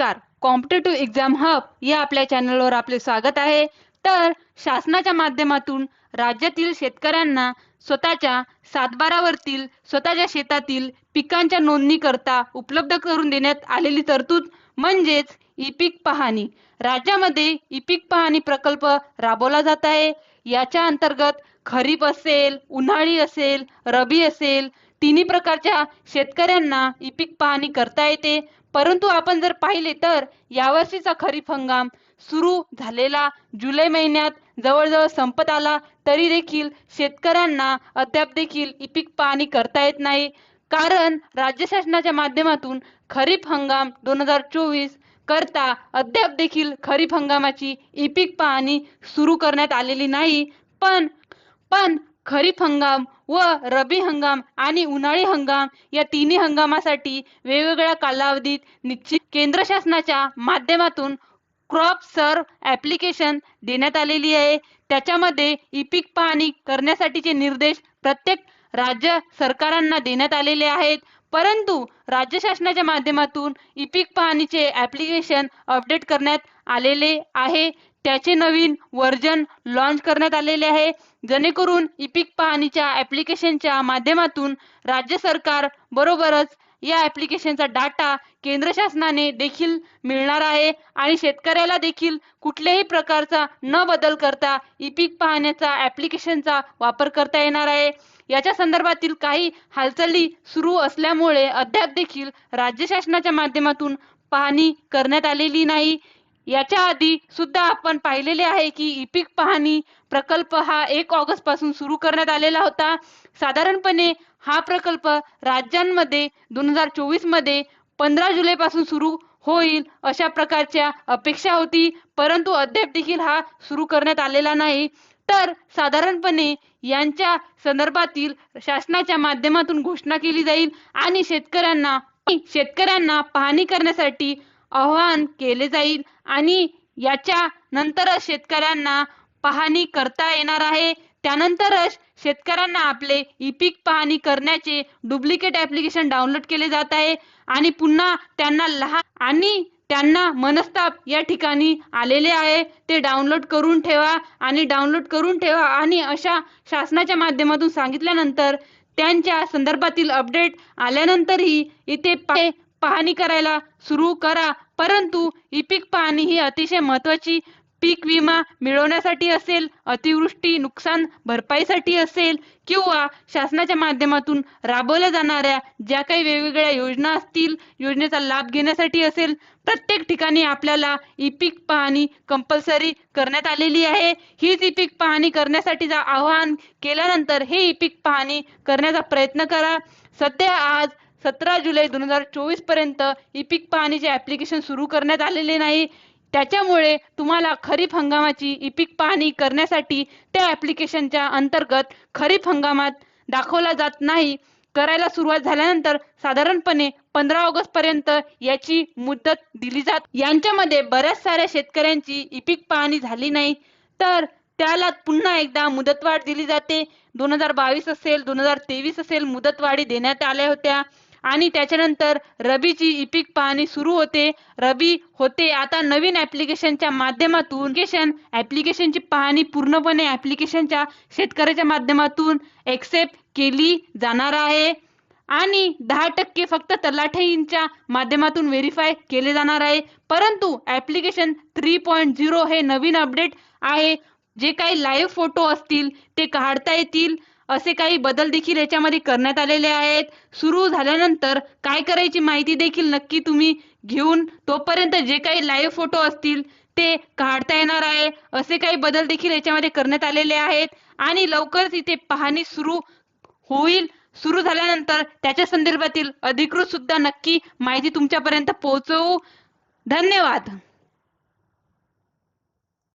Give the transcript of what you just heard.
नमस्कार. Competitive exam hub या आपल्या चॅनलवर आपले स्वागत आहे. तर शासनाच्या माध्यमातून राज्यातील शेतकऱ्यांना स्वतःच्या सातबारावरतील स्वतःच्या शेतातील पिकांच्या नोंदणी करता उपलब्ध करून देण्यात आलेली तरतूद म्हणजेच ई पीक पाहणी. राज्यामध्ये ई पीक पाहणी प्रकल्प राबवला जात आहे. याच्या अंतर्गत खरीप असेल उन्हाळी असेल रबी असेल तिन्ही प्रकारच्या शेतकऱ्यांना ई पीक पाहणी करता येते. परंतु आपण जर पाहिले तर यावर्षीचा खरीप हंगाम सुरू झालेला जुलै महिन्यात जवळजवळ संपत आला तरी देखील शेतकऱ्यांना अद्याप देखील ई पीक पाहणी करता येत नाही. कारण राज्य शासनाच्या माध्यमातून खरीप हंगाम दोन हजार चोवीस करता अद्याप देखील खरीप हंगामाची ई पीक पाहणी सुरू करण्यात आलेली नाही. पण पण खरीप हंगाम व रबी हंगाम आणि उन्हाळी हंगाम या तिन्ही हंगामासाठी वेगवेगळ्या कालावधीत निश्चित केंद्र शासनाच्या माध्यमातून क्रॉप सर्व ॲप्लिकेशन देण्यात आलेली आहे. त्याच्यामध्ये ई पीक पाहणी करण्यासाठीचे निर्देश प्रत्येक राज्य सरकारांना देण्यात आलेले आहेत. परंतु राज्य शासनाच्या माध्यमातून ई पीक पाहणीचे ॲप्लिकेशन अपडेट करण्यात आलेले आहे. त्याचे नवीन वर्जन लॉन्च करण्यात आलेले आहे. जेणेकरून इपिक पाहणीच्या ॲप्लिकेशनच्या माध्यमातून राज्य सरकार बरोबरच या ॲप्लिकेशनचा डाटा केंद्र शासनाने देखील मिळणार आहे. आणि शेतकऱ्याला देखील कुठल्याही प्रकारचा न बदल करता ई पीक पाहण्याचा ॲप्लिकेशनचा वापर करता येणार आहे. याच्या संदर्भातील काही हालचाली सुरू असल्यामुळे अद्याप देखील राज्य शासनाच्या माध्यमातून पाहणी करण्यात आलेली नाही. याच्या आधी सुद्धा आपण पाहिलेले आहे की ई पीक पाहणी प्रकल्प हा एक ऑगस्टपासून सुरू करण्यात आलेला होता. साधारणपणे हा प्रकल्प राज्यांमध्ये दोन हजार चोवीसमध्ये पंधरा जुलै पासून सुरू होईल अशा प्रकारच्या अपेक्षा होती परंतु अद्याप देखील हा सुरू करण्यात आलेला नाही. तर साधारणपणे यांच्या संदर्भातील शासनाच्या माध्यमातून घोषणा केली जाईल आणि शेतकऱ्यांना शेतकऱ्यांना पाहणी करण्यासाठी आवाहन केले जाईल. आणि याच्या नंतरच शेतकऱ्यांना पाहणी करता येणार आहे. त्यानंतरच शेतकऱ्यांना आपले ई पीक पाहणी करण्याचे डुप्लिकेट ऍप्लिकेशन डाउनलोड केले जात आहे. आणि पुन्हा त्यांना लहान आणि त्यांना मनस्ताप या ठिकाणी आलेले आहे. ते डाउनलोड करून ठेवा आणि डाउनलोड करून ठेवा. आणि अशा शासनाच्या माध्यमातून सांगितल्यानंतर त्यांच्या संदर्भातील अपडेट आल्यानंतरही इथे पाहणी करायला सुरू करा. परंतु ई पीक पाहणी ही अतिशय महत्त्वाची पीक विमा मिळवण्यासाठी असेल अतिवृष्टी नुकसान भरपाईसाठी असेल किंवा शासनाच्या माध्यमातून राबवल्या जाणाऱ्या ज्या काही वेगवेगळ्या योजना असतील योजनेचा लाभ घेण्यासाठी असेल प्रत्येक ठिकाणी आपल्याला ई पीक पाहणी कंपल्सरी करण्यात आलेली आहे. हीच ई पीक पाहणी करण्यासाठीचं आवाहन केल्यानंतर हे ई पीक पाहणी करण्याचा प्रयत्न करा. सध्या आज सतरा जुलै दोन हजार चोवीसपर्यंत ई पीक पाहणीचे ॲप्लिकेशन सुरू करण्यात आलेले नाही. त्याच्यामुळे तुम्हाला खरीप हंगामाची ई पीक पाहणी करण्यासाठी त्या ॲप्लिकेशनच्या अंतर्गत खरीप हंगामात दाखवला जात नाही. करायला सुरुवात झाल्यानंतर साधारणपणे पंधरा ऑगस्ट पर्यंत याची मुदत दिली जात. यांच्यामध्ये बऱ्याच साऱ्या शेतकऱ्यांची ई पीक पाहणी झाली नाही. तर त्याला पुन्हा एकदा मुदतवाढ दिली जाते. दोन हजार बावीस असेल दोन हजार तेवीस असेल मुदतवाढी देण्यात आल्या होत्या. आणि त्याच्यानंतर रबीची इपिक पाहणी सुरू होते. रबी होते आता नवीन ऍप्लिकेशनच्या माध्यमातून ॲप्लिकेशन ॲप्लिकेशनची पाहणी पूर्णपणे ऍप्लिकेशनच्या शेतकऱ्याच्या माध्यमातून एक्सेप्ट केली जाणार आहे. आणि दहा टक्के फक्त तलाठ्यांच्या माध्यमातून व्हेरीफाय केले जाणार आहे. परंतु ऍप्लिकेशन थ्री पॉईंट झिरो हे नवीन अपडेट आहे. जे काही लाईव्ह फोटो असतील ते काढता येतील. असे काही बदल देखील याच्यामध्ये करण्यात आलेले आहेत. सुरू झाल्यानंतर काय करायची माहिती देखील नक्की तुम्ही घेऊन तोपर्यंत जे काही लाईव्ह फोटो असतील ते काढता येणार आहे. असे काही बदल देखील याच्यामध्ये करण्यात आलेले आहेत. आणि लवकरच इथे पाहणी सुरू होईल. सुरू झाल्यानंतर त्याच्या संदर्भातील अधिकृत सुद्धा नक्की माहिती तुमच्यापर्यंत पोहोचवू. धन्यवाद.